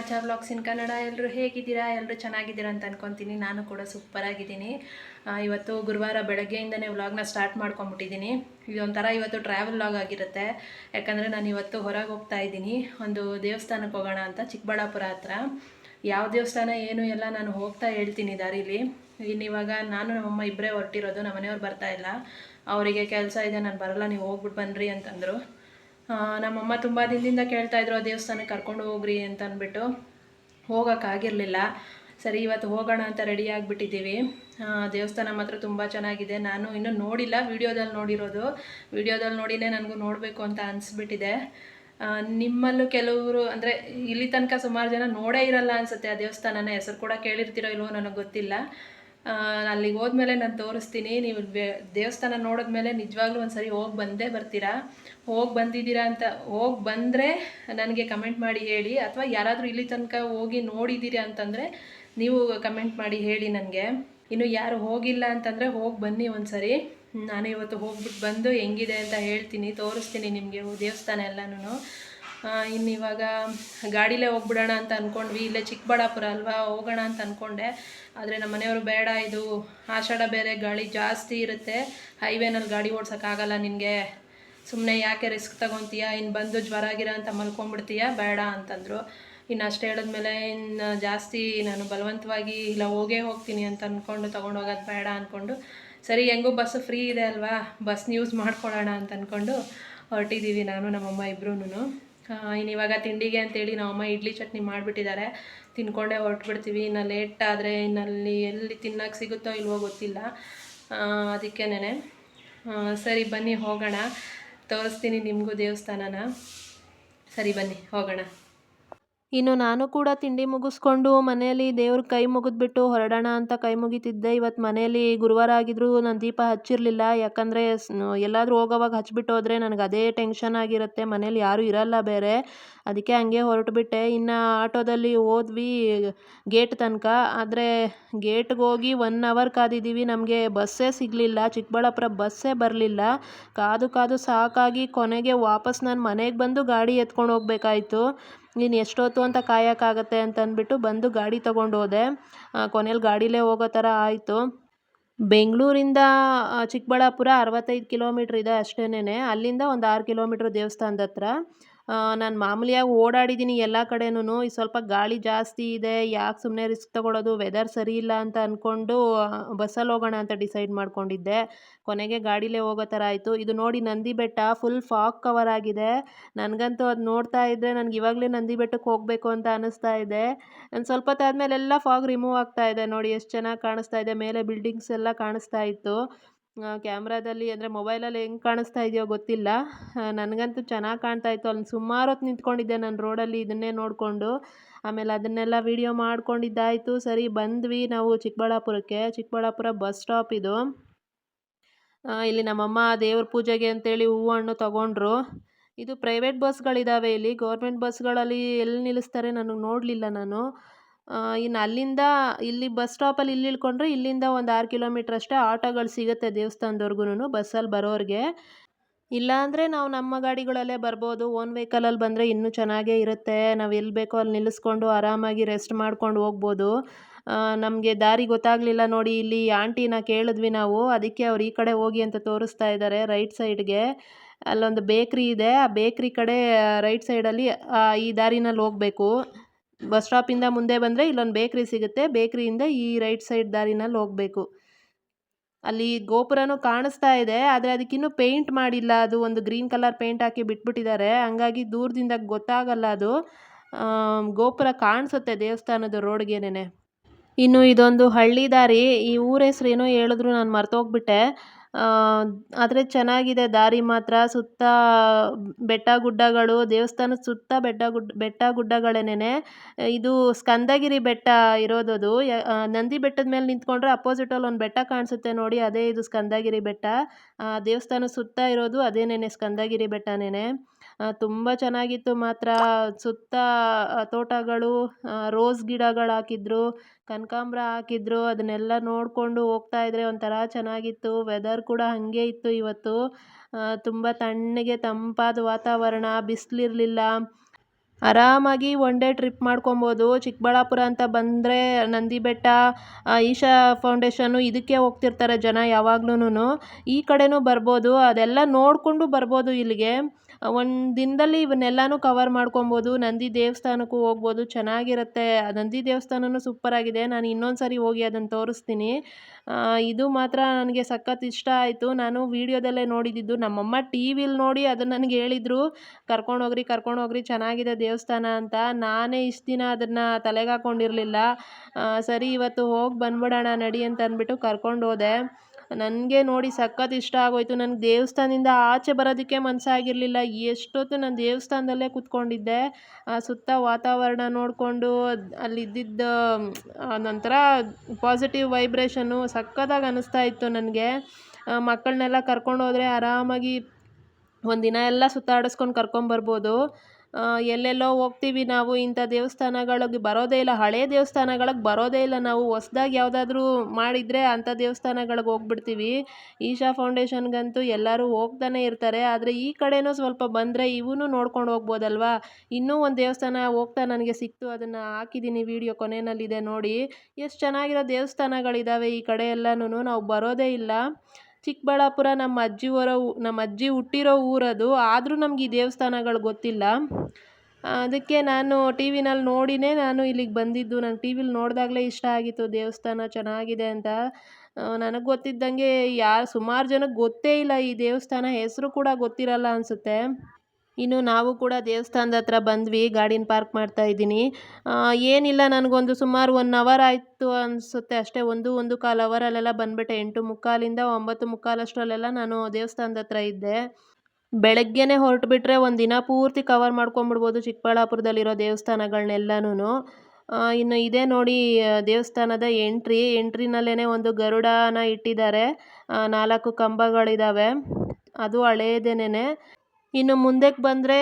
Achar vlogs ಇನ್ ಕನ್ನಡ ಎಲ್ಲರೂ ಹೇಗಿದ್ದೀರಾ? ಎಲ್ಲರೂ ಚೆನ್ನಾಗಿದ್ದೀರಾ ಅಂತ ಅನ್ಕೊತೀನಿ. ನಾನು ಕೂಡ ಸೂಪರ್ ಆಗಿದ್ದೀನಿ. ಇವತ್ತು ಗುರುವಾರ ಬೆಳಗ್ಗೆಯಿಂದನೇ ವ್ಲಾಗ್ನ ಸ್ಟಾರ್ಟ್ ಮಾಡ್ಕೊಂಬಿಟ್ಟಿದ್ದೀನಿ ಇದೊಂಥರ ಇವತ್ತು ಟ್ರಾವೆಲ್ ವ್ಲಾಗ್ ಆಗಿರುತ್ತೆ. ಯಾಕಂದರೆ ನಾನು ಇವತ್ತು ಹೊರಗೆ ಹೋಗ್ತಾ ಇದ್ದೀನಿ. ಒಂದು ದೇವಸ್ಥಾನಕ್ಕೆ ಹೋಗೋಣ ಅಂತ, ಚಿಕ್ಕಬಳ್ಳಾಪುರ ಹತ್ರ. ಯಾವ ದೇವಸ್ಥಾನ, ಏನು ಎಲ್ಲ ನಾನು ಹೋಗ್ತಾ ಹೇಳ್ತೀನಿ ದಾರಿಲಿ. ಇನ್ನಿವಾಗ ನಾನು ನಮ್ಮಮ್ಮ ಇಬ್ಬರೇ ಹೊರಟಿರೋದು ನಮ್ಮ ಮನೆಯವ್ರು ಬರ್ತಾ ಇಲ್ಲ. ಅವರಿಗೆ ಕೆಲಸ ಇದೆ, ನಾನು ಬರಲ್ಲ, ನೀವು ಹೋಗ್ಬಿಟ್ಟು ಬನ್ನಿರಿ ಅಂತಂದರು. ನಮ್ಮಮ್ಮ ತುಂಬ ದಿನದಿಂದ ಕೇಳ್ತಾ ಇದ್ರು, ಆ ದೇವಸ್ಥಾನಕ್ಕೆ ಕರ್ಕೊಂಡು ಹೋಗ್ರಿ ಅಂತ ಅಂದ್ಬಿಟ್ಟು ಹೋಗೋಕ್ಕಾಗಿರಲಿಲ್ಲ. ಸರಿ, ಇವತ್ತು ಹೋಗೋಣ ಅಂತ ರೆಡಿ ಆಗಿಬಿಟ್ಟಿದ್ದೀವಿ. ದೇವಸ್ಥಾನ ಮಾತ್ರ ತುಂಬ ಚೆನ್ನಾಗಿದೆ. ನಾನು ಇನ್ನೂ ನೋಡಿಲ್ಲ ವಿಡಿಯೋದಲ್ಲಿ ನೋಡಿರೋದು. ವಿಡಿಯೋದಲ್ಲಿ ನೋಡಿನೇ ನನಗೂ ನೋಡಬೇಕು ಅಂತ ಅನಿಸ್ಬಿಟ್ಟಿದೆ. ನಿಮ್ಮಲ್ಲೂ ಕೆಲವರು, ಅಂದರೆ ಇಲ್ಲಿ ತನಕ ಸುಮಾರು ಜನ ನೋಡೇ ಇರಲ್ಲ ಅನಿಸುತ್ತೆ. ಆ ದೇವಸ್ಥಾನನ ಹೆಸರು ಕೂಡ ಕೇಳಿರ್ತೀರೋ ಇಲ್ವೋ ನನಗೆ ಗೊತ್ತಿಲ್ಲ. ಅಲ್ಲಿಗೆ ಹೋದ್ಮೇಲೆ ನಾನು ತೋರಿಸ್ತೀನಿ. ನೀವು ದೇವಸ್ಥಾನ ನೋಡಿದ್ಮೇಲೆ ನಿಜವಾಗ್ಲೂ ಒಂದು ಸರಿ ಹೋಗಿ ಬಂದೇ ಬರ್ತೀರಾ? ಹೋಗಿ ಬಂದಿದ್ದೀರಾ ಅಂತ, ಹೋಗಿ ಬಂದರೆ ನನಗೆ ಕಮೆಂಟ್ ಮಾಡಿ ಹೇಳಿ. ಅಥವಾ ಯಾರಾದರೂ ಇಲ್ಲಿ ತನಕ ಹೋಗಿ ನೋಡಿದ್ದೀರಾ ಅಂತಂದರೆ ನೀವು ಕಮೆಂಟ್ ಮಾಡಿ ಹೇಳಿ ನನಗೆ. ಇನ್ನು ಯಾರು ಹೋಗಿಲ್ಲ ಅಂತಂದರೆ ಹೋಗಿ ಬನ್ನಿ ಒಂದು ಸರಿ ನಾನು ಇವತ್ತು ಹೋಗ್ಬಿಟ್ಟು ಬಂದು ಹೆಂಗಿದೆ ಅಂತ ಹೇಳ್ತೀನಿ, ತೋರಿಸ್ತೀನಿ ನಿಮಗೆ ದೇವಸ್ಥಾನ ಎಲ್ಲನೂ ಇನ್ನು ಇವಾಗ ಗಾಡಿಲೇ ಹೋಗ್ಬಿಡೋಣ ಅಂತ ಅಂದ್ಕೊಂಡ್ವಿ ಇಲ್ಲೇ ಚಿಕ್ಕಬಳ್ಳಾಪುರ ಅಲ್ವಾ? ಹೋಗೋಣ ಅಂತ ಅಂದ್ಕೊಂಡೆ ಆದರೆ ನಮ್ಮ ಮನೆಯವರು ಬೇಡ, ಇದು ಆಷಾಢ ಬೇರೆ ಗಾಳಿ ಜಾಸ್ತಿ ಇರುತ್ತೆ. ಹೈವೇನಲ್ಲಿ ಗಾಡಿ ಓಡ್ಸೋಕ್ಕಾಗಲ್ಲ ನಿನಗೆ. ಸುಮ್ಮನೆ ಯಾಕೆ ರಿಸ್ಕ್ ತಗೊತೀಯ? ಇನ್ನು ಬಂದು ಜ್ವರ ಗಿರ ಅಂತ ಮಲ್ಕೊಂಡ್ಬಿಡ್ತೀಯ? ಬೇಡ ಅಂತಂದರು. ಇನ್ನು ಅಷ್ಟು ಹೇಳಿದ್ಮೇಲೆ ಇನ್ನು ಜಾಸ್ತಿ ನಾನು ಬಲವಂತವಾಗಿ ಇಲ್ಲ, ಹೋಗೇ ಹೋಗ್ತೀನಿ ಅಂತ ಅಂದ್ಕೊಂಡು ತೊಗೊಂಡೋಗೋದು ಬೇಡ ಅಂದ್ಕೊಂಡು ಸರಿ, ಹೆಂಗೂ ಬಸ್ಸು ಫ್ರೀ ಇದೆ ಅಲ್ವಾ? ಬಸ್ನ ಯೂಸ್ ಮಾಡ್ಕೊಳ್ಳೋಣ ಅಂತ ಅಂದ್ಕೊಂಡು ಹೊರಟಿದ್ದೀವಿ ನಾನು, ನಮ್ಮಮ್ಮ ಇಬ್ಬರೂ ಇನ್ನು ಇವಾಗ ತಿಂಡಿಗೆ ಅಂತೇಳಿ ನಮ್ಮಮ್ಮ ಇಡ್ಲಿ ಚಟ್ನಿ ಮಾಡಿಬಿಟ್ಟಿದ್ದಾರೆ. ತಿನ್ಕೊಂಡೇ, ಹೊರಟ್ಬಿಡ್ತೀವಿ. ಇನ್ನು ಲೇಟ್ ಆದರೆ ಇನ್ನಲ್ಲಿ ಎಲ್ಲಿ ತಿನ್ನೋಕೆ ಸಿಗುತ್ತೋ ಇಲ್ವೋ ಗೊತ್ತಿಲ್ಲ. ಅದಕ್ಕೇನೆ ಸರಿ, ಬನ್ನಿ, ಹೋಗೋಣ. ತೋರಿಸ್ತೀನಿ ನಿಮಗೂ ದೇವಸ್ಥಾನನ. ಸರಿ, ಬನ್ನಿ, ಹೋಗೋಣ. ಇನ್ನು ನಾನು ಕೂಡ ತಿಂಡಿ ಮುಗಿಸ್ಕೊಂಡು ಮನೆಯಲ್ಲಿ ದೇವ್ರ ಕೈ ಮುಗಿದ್ಬಿಟ್ಟು ಹೊರಡೋಣ ಅಂತ ಕೈ ಮುಗಿತಿದ್ದೆ. ಇವತ್ತು ಮನೆಯಲ್ಲಿ ಗುರುವಾರ ಆಗಿದ್ರು ನಾನು ದೀಪ ಹಚ್ಚಿರಲಿಲ್ಲ. ಯಾಕಂದರೆ ಎಲ್ಲಾದರೂ ಹೋಗೋವಾಗ ಹಚ್ಬಿಟ್ಟು ಹೋದರೆ ನನಗೆ ಅದೇ ಟೆನ್ಷನ್ ಆಗಿರುತ್ತೆ. ಮನೇಲಿ ಯಾರೂ ಇರಲ್ಲ ಬೇರೆ. ಅದಕ್ಕೆ ಹಂಗೆ ಹೊರಟುಬಿಟ್ಟೆ. ಇನ್ನು ಆಟೋದಲ್ಲಿ ಹೋದ್ವಿ ಗೇಟ್ ತನಕ. ಆದರೆ ಗೇಟ್ಗೆ ಹೋಗಿ ಒನ್ ಅವರ್ ಕಾದಿದ್ದೀವಿ. ನಮಗೆ ಬಸ್ಸೇ ಸಿಗಲಿಲ್ಲ. ಚಿಕ್ಕಬಳ್ಳಾಪುರ ಬಸ್ಸೇ ಬರಲಿಲ್ಲ. ಕಾದು ಕಾದು ಸಾಕಾಗಿ ಕೊನೆಗೆ ವಾಪಸ್ ನಾನು ಮನೆಗೆ ಬಂದು ಗಾಡಿ ಎತ್ಕೊಂಡು ಹೋಗ್ಬೇಕಾಯ್ತು. ನೀನು ಎಷ್ಟೊತ್ತು ಅಂತ ಕಾಯೋಕ್ಕಾಗತ್ತೆ ಅಂತ ಅಂದ್ಬಿಟ್ಟು ಬಂದು ಗಾಡಿ ತೊಗೊಂಡು ಹೋದೆ ಕೊನೆಯಲ್ಲಿ ಗಾಡಿಲೇ ಹೋಗೋ ಥರ ಆಯಿತು. ಬೆಂಗಳೂರಿಂದ ಚಿಕ್ಕಬಳ್ಳಾಪುರ ಅರವತ್ತೈದು ಕಿಲೋಮೀಟ್ರ್ ಇದೆ ಅಷ್ಟೇನೆ ಅಲ್ಲಿಂದ ಒಂದು ಆರು ಕಿಲೋಮೀಟ್ರ್ ದೇವಸ್ಥಾನದ ಹತ್ರ. ನಾನು ಮಾಮೂಲಿಯಾಗಿ ಓಡಾಡಿದ್ದೀನಿ ಎಲ್ಲ ಕಡೆನೂ ಸ್ವಲ್ಪ ಗಾಳಿ ಜಾಸ್ತಿ ಇದೆ, ಯಾಕೆ ಸುಮ್ಮನೆ ರಿಸ್ಕ್ ತಗೊಳ್ಳೋದು ವೆದರ್ ಸರಿ ಇಲ್ಲ ಅಂತ ಅಂದ್ಕೊಂಡು ಬಸ್ಸಲ್ಲಿ ಹೋಗೋಣ ಅಂತ ಡಿಸೈಡ್ ಮಾಡ್ಕೊಂಡಿದ್ದೆ. ಕೊನೆಗೆ ಗಾಡಿಲೇ ಹೋಗೋ ಥರ ಆಯಿತು. ಇದು ನೋಡಿ Nandi Betta full fog cover ಆಗಿದೆ. ನನಗಂತೂ ಅದು ನೋಡ್ತಾ ಇದ್ದರೆ ನನಗೆ ಇವಾಗಲೇ ನಂದಿ ಬೆಟ್ಟಕ್ಕೆ ಹೋಗಬೇಕು ಅಂತ ಅನ್ನಿಸ್ತಾ ಇದೆ. ನಾನು ಸ್ವಲ್ಪ ಹೊತ್ತಾದ್ಮೇಲೆ ಎಲ್ಲ ಫಾಗ್ ರಿಮೂವ್ ಆಗ್ತಾ ಇದೆ. ನೋಡಿ ಎಷ್ಟು ಚೆನ್ನಾಗಿ ಕಾಣಿಸ್ತಾ ಇದೆ. ಮೇಲೆ ಬಿಲ್ಡಿಂಗ್ಸ್ ಎಲ್ಲ ಕಾಣಿಸ್ತಾ ಇತ್ತು. ಕ್ಯಾಮ್ರಾದಲ್ಲಿ ಅಂದರೆ ಮೊಬೈಲಲ್ಲಿ ಹೆಂಗೆ ಕಾಣಿಸ್ತಾ ಇದೆಯೋ ಗೊತ್ತಿಲ್ಲ. ನನಗಂತೂ ಚೆನ್ನಾಗಿ ಕಾಣ್ತಾ ಇತ್ತು. ಅಲ್ಲಿ ಸುಮಾರು ಹೊತ್ತು ನಿಂತ್ಕೊಂಡಿದ್ದೆ ನಾನು ರೋಡಲ್ಲಿ ಇದನ್ನೇ ನೋಡಿಕೊಂಡು. ಆಮೇಲೆ ಅದನ್ನೆಲ್ಲ ವೀಡಿಯೋ ಮಾಡ್ಕೊಂಡಿದ್ದಾಯಿತು. ಸರಿ, ಬಂದ್ವಿ ನಾವು ಚಿಕ್ಕಬಳ್ಳಾಪುರಕ್ಕೆ. ಚಿಕ್ಕಬಳ್ಳಾಪುರ ಬಸ್ ಸ್ಟಾಪ್ ಇದು. ಇಲ್ಲಿ ನಮ್ಮಮ್ಮ ದೇವ್ರ ಪೂಜೆಗೆ ಅಂತೇಳಿ ಹೂವು ಹಣ್ಣು ತಗೊಂಡ್ರು. ಇದು ಪ್ರೈವೇಟ್ ಬಸ್ಗಳಿದ್ದಾವೆ ಇಲ್ಲಿ. ಗೌರ್ಮೆಂಟ್ ಬಸ್ಗಳಲ್ಲಿ ಎಲ್ಲಿ ನಿಲ್ಲಿಸ್ತಾರೆ ನನಗೆ ನೋಡಲಿಲ್ಲ ನಾನು. ಇನ್ನು ಅಲ್ಲಿಂದ ಇಲ್ಲಿ ಬಸ್ ಸ್ಟಾಪಲ್ಲಿ ಇಲ್ಲಿ ಇಳ್ಕೊಂಡ್ರೆ ಇಲ್ಲಿಂದ ಒಂದು ಆರು ಕಿಲೋಮೀಟ್ರ್ ಅಷ್ಟೇ ಆಟೋಗಳು ಸಿಗುತ್ತೆ ದೇವಸ್ಥಾನದವ್ರಿಗೂ ಬಸ್ಸಲ್ಲಿ ಬರೋರಿಗೆ. ಇಲ್ಲಾಂದರೆ ನಾವು ನಮ್ಮ ಗಾಡಿಗಳಲ್ಲೇ ಬರ್ಬೋದು ಓನ್ ವೆಹಿಕಲಲ್ಲಿ ಬಂದರೆ ಇನ್ನೂ ಚೆನ್ನಾಗೇ ಇರುತ್ತೆ. ನಾವು ಎಲ್ಲಿ ಬೇಕೋ ಅಲ್ಲಿ ನಿಲ್ಲಿಸ್ಕೊಂಡು ಆರಾಮಾಗಿ ರೆಸ್ಟ್ ಮಾಡ್ಕೊಂಡು ಹೋಗ್ಬೋದು. ನಮಗೆ ದಾರಿ ಗೊತ್ತಾಗಲಿಲ್ಲ ನೋಡಿ, ಇಲ್ಲಿ ಆಂಟಿನ ಕೇಳಿದ್ವಿ ನಾವು, ಅದಕ್ಕೆ ಅವ್ರು ಈ ಕಡೆ ಹೋಗಿ ಅಂತ ತೋರಿಸ್ತಾ ಇದ್ದಾರೆ ರೈಟ್ ಸೈಡ್ಗೆ ಅಲ್ಲೊಂದು ಬೇಕ್ರಿ ಇದೆ, ಆ ಬೇಕ್ರಿ ಕಡೆ ರೈಟ್ ಸೈಡಲ್ಲಿ ಈ ದಾರಿನಲ್ಲಿ ಹೋಗಬೇಕು. ಬಸ್ ಸ್ಟಾಪಿಂದ ಮುಂದೆ ಬಂದರೆ ಇಲ್ಲೊಂದು ಬೇಕ್ರಿ ಸಿಗುತ್ತೆ. ಬೇಕ್ರಿಯಿಂದ ಈ ರೈಟ್ ಸೈಡ್ ದಾರಿನಲ್ಲಿ ಹೋಗಬೇಕು. ಅಲ್ಲಿ ಗೋಪುರನೂ ಕಾಣಿಸ್ತಾ ಇದೆ, ಆದರೆ ಅದಕ್ಕಿನ್ನೂ ಪೇಂಟ್ ಮಾಡಿಲ್ಲ. ಅದು ಒಂದು ಗ್ರೀನ್ ಕಲರ್ ಪೇಂಟ್ ಹಾಕಿ ಬಿಟ್ಬಿಟ್ಟಿದ್ದಾರೆ. ಹಂಗಾಗಿ ದೂರದಿಂದ ಗೊತ್ತಾಗಲ್ಲ ಅದು. ಗೋಪುರ ಕಾಣಿಸುತ್ತೆ ದೇವಸ್ಥಾನದ ರೋಡ್ಗೇನೆ ಇನ್ನು ಇದೊಂದು ಹಳ್ಳಿ ದಾರಿ. ಈ ಊರ ಹೆಸ್ರು ಏನೋ ಹೇಳಿದ್ರು, ನಾನು ಮರ್ತೋಗ್ಬಿಟ್ಟೆ. ಆದರೆ ಚೆನ್ನಾಗಿದೆ ದಾರಿ ಮಾತ್ರ. ಸುತ್ತ ಬೆಟ್ಟ ಗುಡ್ಡಗಳು ದೇವಸ್ಥಾನದ ಸುತ್ತ ಬೆಟ್ಟ ಗುಡ್ಡ ಬೆಟ್ಟ ಗುಡ್ಡಗಳೇನೆ ಇದು ಸ್ಕಂದಗಿರಿ ಬೆಟ್ಟ ಇರೋದದು. ನಂದಿ ಬೆಟ್ಟದ ಮೇಲೆ ನಿಂತ್ಕೊಂಡ್ರೆ ಅಪೋಸಿಟಲ್ಲಿ ಒಂದು ಬೆಟ್ಟ ಕಾಣಿಸುತ್ತೆ ನೋಡಿ, ಅದೇ ಇದು ಸ್ಕಂದಗಿರಿ ಬೆಟ್ಟ. ದೇವಸ್ಥಾನದ ದೇವಸ್ಥಾನ ಸುತ್ತ ಇರೋದು ಅದೇನೇನೆ ಸ್ಕಂದಗಿರಿ ಬೆಟ್ಟನೇನೆ. ತುಂಬ ಚೆನ್ನಾಗಿತ್ತು. ಮಾತ್ರ ಸುತ್ತ ತೋಟಗಳು ರೋಸ್ ಗಿಡಗಳು ಹಾಕಿದ್ರು, ಕನಕಾಂಬ್ರ ಹಾಕಿದ್ರು, ಅದನ್ನೆಲ್ಲ ನೋಡಿಕೊಂಡು ಹೋಗ್ತಾ ಇದ್ರೆ ಒಂಥರ ಚೆನ್ನಾಗಿತ್ತು. ವೆದರ್ ಕೂಡ ಹಾಗೆ ಇತ್ತು ಇವತ್ತು. ತುಂಬ ತಣ್ಣಗೆ ತಂಪಾದ ವಾತಾವರಣ, ಬಿಸಿಲಿರಲಿಲ್ಲ. ಆರಾಮಾಗಿ ಒನ್ ಡೇ ಟ್ರಿಪ್ ಮಾಡ್ಕೊಬೋದು. ಚಿಕ್ಕಬಳ್ಳಾಪುರ ಅಂತ ಬಂದರೆ ನಂದಿ ಬೆಟ್ಟ ಈಶಾ ಫೌಂಡೇಶನ್ನು ಇದಕ್ಕೆ ಹೋಗ್ತಿರ್ತಾರೆ ಜನ ಯಾವಾಗ್ಲೂ ಈ ಕಡೆನೂ ಬರ್ಬೋದು. ಅದೆಲ್ಲ ನೋಡಿಕೊಂಡು ಬರ್ಬೋದು ಇಲ್ಲಿಗೆ. ಒಂದು ದಿನದಲ್ಲಿ ಇವನ್ನೆಲ್ಲನೂ ಕವರ್ ಮಾಡ್ಕೊಬೋದು. ನಂದಿ ದೇವಸ್ಥಾನಕ್ಕೂ ಹೋಗ್ಬೋದು. ಚೆನ್ನಾಗಿರುತ್ತೆ. ನಂದಿ ದೇವಸ್ಥಾನವೂ ಸೂಪರಾಗಿದೆ ನಾನು ಇನ್ನೊಂದು ಸರಿ ಹೋಗಿ ಅದನ್ನು ತೋರಿಸ್ತೀನಿ. ಇದು ಮಾತ್ರ ನನಗೆ ಸಖತ್ ಇಷ್ಟ ಆಯಿತು. ನಾನು ವೀಡಿಯೋದಲ್ಲೇ ನೋಡಿದ್ದು ನಮ್ಮಮ್ಮ ಟಿ ವಿಲಿ ನೋಡಿ ಅದನ್ನು ನನಗೆ ಹೇಳಿದರು. ಕರ್ಕೊಂಡೋಗ್ರಿ ಕರ್ಕೊಂಡೋಗ್ರಿ ಚೆನ್ನಾಗಿದೆ ದೇವಸ್ಥಾನ ಅಂತ. ನಾನೇ ಇಷ್ಟು ದಿನ ಅದನ್ನು ತಲೆಗೆ ಹಾಕೊಂಡಿರಲಿಲ್ಲ. ಸರಿ, ಇವತ್ತು ಹೋಗಿ ಬಂದ್ಬಿಡೋಣ ನಡಿ ಅಂತ ಅಂದ್ಬಿಟ್ಟು ಕರ್ಕೊಂಡು ಹೋದೆ. ನನಗೆ ನೋಡಿ ಸಖತ್ ಇಷ್ಟ ಆಗೋಯಿತು. ನನಗೆ ದೇವಸ್ಥಾನದಿಂದ ಆಚೆ ಬರೋದಕ್ಕೆ ಮನಸ್ಸಾಗಿರಲಿಲ್ಲ ಎಷ್ಟೊತ್ತು ನಾನು ದೇವಸ್ಥಾನದಲ್ಲೇ ಕೂತ್ಕೊಂಡಿದ್ದೆ. ಆ ಸುತ್ತ ವಾತಾವರಣ ನೋಡಿಕೊಂಡು ಅಲ್ಲಿದ್ದಿದ್ದ ನಂತರ ಪಾಸಿಟಿವ್ ವೈಬ್ರೇಷನ್ನು ಸಖತ್ತಾಗಿ ಅನ್ನಿಸ್ತಾ ಇತ್ತು ನನಗೆ. ಮಕ್ಕಳನ್ನೆಲ್ಲ ಕರ್ಕೊಂಡು ಹೋದರೆ ಆರಾಮಾಗಿ ಒಂದಿನ ಎಲ್ಲ ಸುತ್ತಾಡಿಸ್ಕೊಂಡು ಕರ್ಕೊಂಬರ್ಬೋದು. ಎಲ್ಲೆಲ್ಲೋ ಹೋಗ್ತೀವಿ ನಾವು, ಇಂಥ ದೇವಸ್ಥಾನಗಳಿಗೆ ಬರೋದೇ ಇಲ್ಲ, ಹಳೆ ದೇವಸ್ಥಾನಗಳಿಗೆ ಬರೋದೇ ಇಲ್ಲ ನಾವು, ಹೊಸ್ದಾಗಿ ಯಾವುದಾದ್ರೂ ಮಾಡಿದರೆ ಅಂಥ ದೇವಸ್ಥಾನಗಳಿಗೆ ಹೋಗ್ಬಿಡ್ತೀವಿ. ಈಶಾ ಫೌಂಡೇಶನ್ಗಂತೂ ಎಲ್ಲರೂ ಹೋಗ್ತಾನೆ ಇರ್ತಾರೆ, ಆದರೆ ಈ ಕಡೆಯೂ ಸ್ವಲ್ಪ ಬಂದರೆ ಇವನು ನೋಡ್ಕೊಂಡು ಹೋಗ್ಬೋದಲ್ವಾ? ಇನ್ನೂ ಒಂದು ದೇವಸ್ಥಾನ ಹೋಗ್ತಾ ನನಗೆ ಸಿಕ್ತು, ಅದನ್ನು ಹಾಕಿದ್ದೀನಿ ವಿಡಿಯೋ ಕೊನೆಯಲ್ಲಿದೆ ನೋಡಿ. ಎಷ್ಟು ಚೆನ್ನಾಗಿರೋ ದೇವಸ್ಥಾನಗಳಿದ್ದಾವೆ ಈ ಕಡೆ ಎಲ್ಲನೂ ನಾವು ಬರೋದೇ ಇಲ್ಲ. ಚಿಕ್ಕಬಳ್ಳಾಪುರ ನಮ್ಮ ಅಜ್ಜಿ ನಮ್ಮ ಅಜ್ಜಿ ಹುಟ್ಟಿರೋ ಊರದು. ಆದರೂ ನಮ್ಗೆ ಈ ದೇವಸ್ಥಾನಗಳು ಗೊತ್ತಿಲ್ಲ. ಅದಕ್ಕೆ ನಾನು ಟಿ ವಿನಲ್ಲಿ ನೋಡಿನೇ ನಾನು ಇಲ್ಲಿಗೆ ಬಂದಿದ್ದು. ನಂಗೆ ಟಿ ವಿಲಿ ನೋಡಿದಾಗಲೇ ಇಷ್ಟ ಆಗಿತ್ತು. ದೇವಸ್ಥಾನ ಚೆನ್ನಾಗಿದೆ ಅಂತ. ನನಗೆ ಗೊತ್ತಿದ್ದಂಗೆ ಯಾರು, ಸುಮಾರು ಜನಕ್ಕೆ ಗೊತ್ತೇ ಇಲ್ಲ ಈ ದೇವಸ್ಥಾನ. ಹೆಸರು ಕೂಡ ಗೊತ್ತಿರಲ್ಲ ಅನಿಸುತ್ತೆ. ಇನ್ನು ನಾವು ಕೂಡ ದೇವಸ್ಥಾನದ ಹತ್ರ ಬಂದ್ವಿ, ಗಾಡಿನ ಪಾರ್ಕ್ ಮಾಡ್ತಾ ಇದ್ದೀನಿ. ಏನಿಲ್ಲ, ನನಗೊಂದು ಸುಮಾರು ಒನ್ ಅವರ್ ಆಯಿತು ಅನಿಸುತ್ತೆ ಅಷ್ಟೇ. ಒಂದು ಒಂದು ಕಾಲು ಅವರಲ್ಲೆಲ್ಲ ಬಂದ್ಬಿಟ್ಟೆ. ಎಂಟು ಮುಕ್ಕಾಲಿಂದ ಒಂಬತ್ತು ಮುಕ್ಕಾಲಷ್ಟರಲ್ಲೆಲ್ಲ ನಾನು ದೇವಸ್ಥಾನದ ಹತ್ರ ಇದ್ದೆ. ಬೆಳಗ್ಗೆನೇ ಹೊರಟುಬಿಟ್ರೆ ಒಂದು ದಿನ ಪೂರ್ತಿ ಕವರ್ ಮಾಡ್ಕೊಂಬಿಡ್ಬೋದು ಚಿಕ್ಕಬಳ್ಳಾಪುರದಲ್ಲಿರೋ ದೇವಸ್ಥಾನಗಳನ್ನೆಲ್ಲನೂ ಇನ್ನು ಇದೇ ನೋಡಿ, ದೇವಸ್ಥಾನದ ಎಂಟ್ರಿ. ಎಂಟ್ರಿನಲ್ಲೇ ಒಂದು ಗರುಡನ ಇಟ್ಟಿದ್ದಾರೆ. ನಾಲ್ಕು ಕಂಬಗಳಿದ್ದಾವೆ ಅದು ಹಳೇದೇನೆ ಇನ್ನು ಮುಂದಕ್ಕೆ ಬಂದರೆ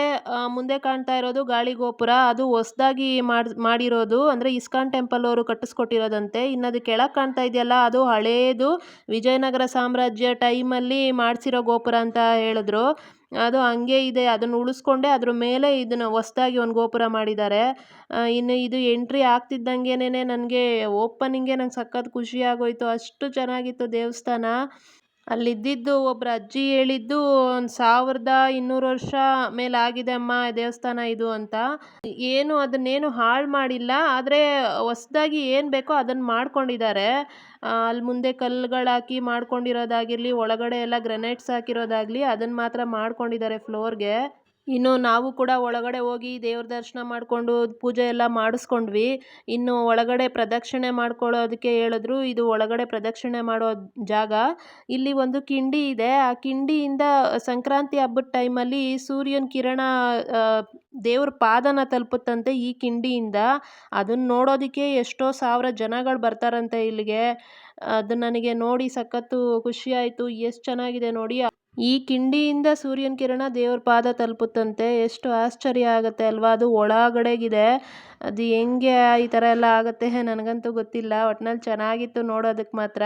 ಮುಂದೆ ಕಾಣ್ತಾ ಇರೋದು ಗಾಳಿ ಗೋಪುರ. ಅದು ಹೊಸ್ದಾಗಿ ಮಾಡಿ ಮಾಡಿರೋದು ಅಂದರೆ ಇಸ್ಕಾನ್ ಟೆಂಪಲ್ ಅವರು ಕಟ್ಟಿಸ್ಕೊಟ್ಟಿರೋದಂತೆ. ಇನ್ನು ಅದು ಕೆಳಗೆ ಕಾಣ್ತಾ ಇದೆಯಲ್ಲ, ಅದು ಹಳೇದು ವಿಜಯನಗರ ಸಾಮ್ರಾಜ್ಯ ಟೈಮಲ್ಲಿ ಮಾಡಿಸಿರೋ ಗೋಪುರ ಅಂತ ಹೇಳಿದ್ರು. ಅದು ಹಂಗೆ ಇದೆ, ಅದನ್ನು ಉಳಿಸ್ಕೊಂಡೆ ಅದ್ರ ಮೇಲೆ ಇದನ್ನು ಹೊಸ್ದಾಗಿ ಒಂದು ಗೋಪುರ ಮಾಡಿದ್ದಾರೆ. ಇನ್ನು ಇದು ಎಂಟ್ರಿ ಆಗ್ತಿದ್ದಂಗೆನೇ ನನಗೆ ಓಪನಿಂಗೆ ನಂಗೆ ಸಖತ್ ಖುಷಿ ಆಗೋಯ್ತು. ಅಷ್ಟು ಚೆನ್ನಾಗಿತ್ತು ದೇವಸ್ಥಾನ. ಅಲ್ಲಿದ್ದಿದ್ದು ಒಬ್ರು ಅಜ್ಜಿ ಹೇಳಿದ್ದು, ಒಂದು ಸಾವಿರದ ಇನ್ನೂರು ವರ್ಷ ಮೇಲೆ ಆಗಿದೆ ಅಮ್ಮ ದೇವಸ್ಥಾನ ಇದು ಅಂತ. ಏನು, ಅದನ್ನೇನು ಹಾಳು ಮಾಡಿಲ್ಲ, ಆದರೆ ಹೊಸ್ದಾಗಿ ಏನು ಬೇಕೋ ಅದನ್ನು ಮಾಡ್ಕೊಂಡಿದ್ದಾರೆ. ಅಲ್ಲಿ ಮುಂದೆ ಕಲ್ಲುಗಳಾಕಿ ಮಾಡ್ಕೊಂಡಿರೋದಾಗಿರಲಿ, ಒಳಗಡೆ ಎಲ್ಲ ಗ್ರನೈಟ್ಸ್ ಹಾಕಿರೋದಾಗಲಿ ಅದನ್ನು ಮಾತ್ರ ಮಾಡ್ಕೊಂಡಿದ್ದಾರೆ ಫ್ಲೋರ್ಗೆ. ಇನ್ನು ನಾವು ಕೂಡ ಒಳಗಡೆ ಹೋಗಿ ದೇವ್ರ ದರ್ಶನ ಮಾಡಿಕೊಂಡು ಪೂಜೆ ಎಲ್ಲ ಮಾಡಿಸ್ಕೊಂಡ್ವಿ. ಇನ್ನು ಒಳಗಡೆ ಪ್ರದಕ್ಷಿಣೆ ಮಾಡ್ಕೊಳ್ಳೋದಕ್ಕೆ ಹೇಳಿದ್ರು, ಇದು ಒಳಗಡೆ ಪ್ರದಕ್ಷಿಣೆ ಮಾಡೋ ಜಾಗ. ಇಲ್ಲಿ ಒಂದು ಕಿಂಡಿ ಇದೆ. ಆ ಕಿಂಡಿಯಿಂದ ಸಂಕ್ರಾಂತಿ ಹಬ್ಬದ ಟೈಮಲ್ಲಿ ಸೂರ್ಯನ ಕಿರಣ ದೇವ್ರ ಪಾದನ ತಲುಪುತ್ತಂತೆ ಈ ಕಿಂಡಿಯಿಂದ. ಅದನ್ನ ನೋಡೋದಕ್ಕೆ ಎಷ್ಟೋ ಸಾವಿರ ಜನಗಳು ಬರ್ತಾರಂತೆ ಇಲ್ಲಿಗೆ. ಅದು ನನಗೆ ನೋಡಿ ಸಖತ್ತು ಖುಷಿ ಆಯಿತು. ಎಷ್ಟು ಚೆನ್ನಾಗಿದೆ ನೋಡಿ. ಈ ಕಿಂಡಿಯಿಂದ ಸೂರ್ಯನ ಕಿರಣ ದೇವ್ರ ಪಾದ ತಲುಪುತ್ತಂತೆ. ಎಷ್ಟು ಆಶ್ಚರ್ಯ ಆಗುತ್ತೆ ಅಲ್ವಾ? ಅದು ಒಳಗಡೆಗಿದೆ. ಅದು ಹೆಂಗೆ ಈ ಥರ ಎಲ್ಲ ಆಗುತ್ತೆ ನನಗಂತೂ ಗೊತ್ತಿಲ್ಲ. ಒಟ್ನಲ್ಲಿ ಚೆನ್ನಾಗಿತ್ತು ನೋಡೋದಕ್ಕೆ ಮಾತ್ರ.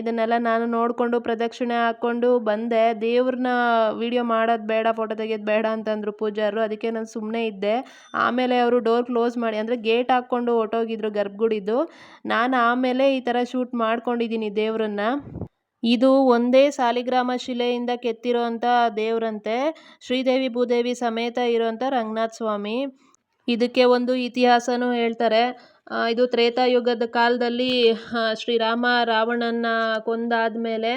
ಇದನ್ನೆಲ್ಲ ನಾನು ನೋಡಿಕೊಂಡು ಪ್ರದಕ್ಷಿಣೆ ಹಾಕ್ಕೊಂಡು ಬಂದೆ. ದೇವ್ರನ್ನ ವಿಡಿಯೋ ಮಾಡೋದು ಬೇಡ ಫೋಟೋ ತೆಗೆಯೋದು ಬೇಡ ಅಂತಂದರು ಪೂಜಾರು ಅದಕ್ಕೆ ನಾನು ಸುಮ್ಮನೆ ಇದ್ದೆ. ಆಮೇಲೆ ಅವರು ಡೋರ್ ಕ್ಲೋಸ್ ಮಾಡಿ, ಅಂದರೆ ಗೇಟ್ ಹಾಕ್ಕೊಂಡು ಹೊಟ್ಟೋಗಿದ್ರು ಗರ್ಭಗುಡಿದು. ನಾನು ಆಮೇಲೆ ಈ ಥರ ಶೂಟ್ ಮಾಡ್ಕೊಂಡಿದ್ದೀನಿ ದೇವ್ರನ್ನ. ಇದು ಒಂದೇ ಸಾಲಿಗ್ರಾಮ ಶಿಲೆಯಿಂದ ಕೆತ್ತಿರೋಂಥ ದೇವ್ರಂತೆ. ಶ್ರೀದೇವಿ ಭೂದೇವಿ ಸಮೇತ ಇರೋಂಥ ರಂಗನಾಥ ಸ್ವಾಮಿ. ಇದಕ್ಕೆ ಒಂದು ಇತಿಹಾಸನೂ ಹೇಳ್ತಾರೆ. ಇದು ತ್ರೇತಾಯುಗದ ಕಾಲದಲ್ಲಿ ಶ್ರೀರಾಮ ರಾವಣನ ಕೊಂದಾದ ಮೇಲೆ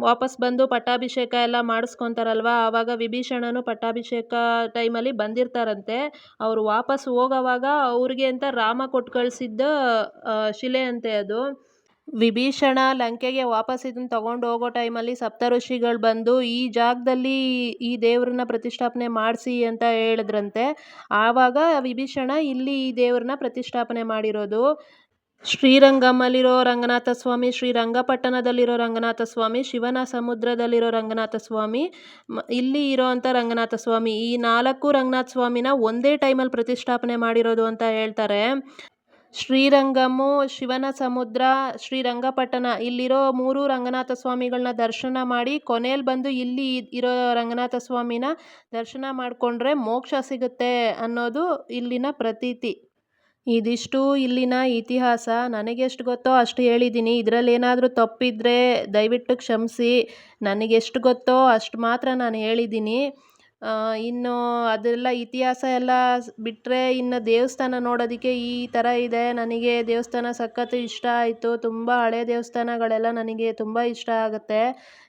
ವಾಪಸ್ ಬಂದು ಪಟ್ಟಾಭಿಷೇಕ ಎಲ್ಲ ಮಾಡಿಸ್ಕೊತಾರಲ್ವ? ಆವಾಗ ವಿಭೀಷಣನು ಪಟ್ಟಾಭಿಷೇಕ ಟೈಮಲ್ಲಿ ಬಂದಿರ್ತಾರಂತೆ. ಅವರು ವಾಪಸ್ ಹೋಗೋವಾಗ ಅವ್ರಿಗೆ ಅಂತ ರಾಮ ಕೊಟ್ಟು ಕಳಿಸಿದ್ದ ಶಿಲೆ ಅಂತೆ ಅದು. ವಿಭೀಷಣ ಲಂಕೆಗೆ ವಾಪಸ್ ಇದನ್ನ ತಗೊಂಡು ಹೋಗೋ ಟೈಮಲ್ಲಿ ಸಪ್ತಋಷಿಗಳು ಬಂದು, ಈ ಜಾಗದಲ್ಲಿ ಈ ದೇವ್ರನ್ನ ಪ್ರತಿಷ್ಠಾಪನೆ ಮಾಡಿಸಿ ಅಂತ ಹೇಳಿದ್ರಂತೆ. ಆವಾಗ ವಿಭೀಷಣ, ಇಲ್ಲಿ ಈ ದೇವ್ರನ್ನ ಪ್ರತಿಷ್ಠಾಪನೆ ಮಾಡಿರೋದು ಶ್ರೀರಂಗಮ್ಮಲ್ಲಿರೋ ರಂಗನಾಥ ಸ್ವಾಮಿ, ಶ್ರೀರಂಗಪಟ್ಟಣದಲ್ಲಿರೋ ರಂಗನಾಥ ಸ್ವಾಮಿ, ಶಿವನ ಸಮುದ್ರದಲ್ಲಿರೋ ರಂಗನಾಥ ಸ್ವಾಮಿ ಇಲ್ಲಿ ಇರೋವಂಥ ರಂಗನಾಥ ಸ್ವಾಮಿ, ಈ ನಾಲ್ಕು ರಂಗನಾಥ ಸ್ವಾಮಿನ ಒಂದೇ ಟೈಮಲ್ಲಿ ಪ್ರತಿಷ್ಠಾಪನೆ ಮಾಡಿರೋದು ಅಂತ ಹೇಳ್ತಾರೆ. ಶ್ರೀರಂಗಮು, ಶಿವನ ಸಮುದ್ರ, ಶ್ರೀರಂಗಪಟ್ಟಣ ಇಲ್ಲಿರೋ ಮೂರು ರಂಗನಾಥ ಸ್ವಾಮಿಗಳನ್ನ ದರ್ಶನ ಮಾಡಿ ಕೊನೆಯಲ್ಲಿ ಬಂದು ಇಲ್ಲಿ ಇರೋ ರಂಗನಾಥ ಸ್ವಾಮಿನ ದರ್ಶನ ಮಾಡಿಕೊಂಡ್ರೆ ಮೋಕ್ಷ ಸಿಗುತ್ತೆ ಅನ್ನೋದು ಇಲ್ಲಿನ ಪ್ರತೀತಿ. ಇದಿಷ್ಟು ಇಲ್ಲಿನ ಇತಿಹಾಸ. ನನಗೆಷ್ಟು ಗೊತ್ತೋ ಅಷ್ಟು ಹೇಳಿದ್ದೀನಿ ಇದರಲ್ಲಿ ಏನಾದರೂ ತಪ್ಪಿದ್ರೆ ದಯವಿಟ್ಟು ಕ್ಷಮಿಸಿ. ನನಗೆಷ್ಟು ಗೊತ್ತೋ ಅಷ್ಟು ಮಾತ್ರ ನಾನು ಹೇಳಿದ್ದೀನಿ ಇನ್ನು ಅದೆಲ್ಲ ಇತಿಹಾಸ ಎಲ್ಲ ಬಿಟ್ಟರೆ ಇನ್ನು ದೇವಸ್ಥಾನ ನೋಡೋದಕ್ಕೆ ಈ ಥರ ಇದೆ. ನನಗೆ ದೇವಸ್ಥಾನ ಸಖತ್ತು ಇಷ್ಟ ಆಯಿತು. ತುಂಬ ಹಳೆ ದೇವಸ್ಥಾನಗಳೆಲ್ಲ ನನಗೆ ತುಂಬ ಇಷ್ಟ ಆಗುತ್ತೆ.